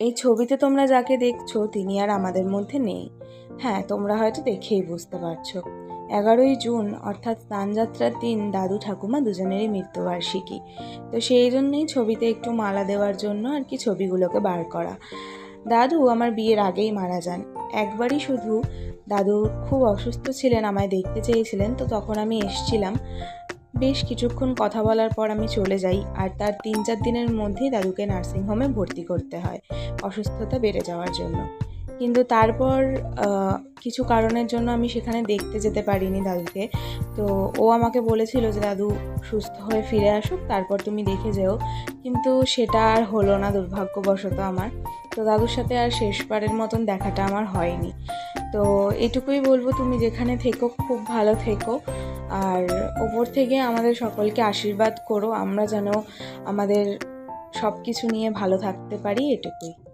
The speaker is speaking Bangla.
এই ছবিতে তোমরা যাকে দেখছ, তিনি আর আমাদের মধ্যে নেই। হ্যাঁ তোমরা হয়তো দেখেই বুঝতে পারছ। এগারোই জুন, অর্থাৎ স্নানযাত্রার দিন, দাদু ঠাকুমা দুজনেরই মৃত্যুবার্ষিকী। তো সেই জন্যই ছবিতে একটু মালা দেওয়ার জন্য আর কি ছবিগুলোকে বার করা। দাদু আমার বিয়ের আগেই মারা যান। একবারই শুধু দাদু খুব অসুস্থ ছিলেন, আমায় দেখতে চেয়েছিলেন, তো তখন আমি এসছিলাম। বেশ কিছুক্ষণ কথা বলার পর আমি চলে যাই আর তার তিন চার দিনের মধ্যেই দাদুকে নার্সিংহোমে ভর্তি করতে হয়। অসুস্থতা বেড়ে যাওয়ার জন্য। কিন্তু তারপর কিছু কারণের জন্য আমি সেখানে দেখতে যেতে পারিনি দাদুকে। তো ও আমাকে বলেছিল যে, দাদু, সুস্থ হয়ে ফিরে আসুক, তারপর তুমি দেখে যেও। কিন্তু সেটা আর হলো না, দুর্ভাগ্যবশত আমার। তো দাদুর সাথে আর শেষবারের মতন দেখাটা আমার হয়নি। তো এটুকুই বলব, তুমি যেখানে থেকো, খুব ভালো থেকো। আর ওপর থেকে আমাদের সকলকে আশীর্বাদ করো। আমরা যেন আমাদের সব কিছু নিয়ে ভালো থাকতে পারি, এটুকুই।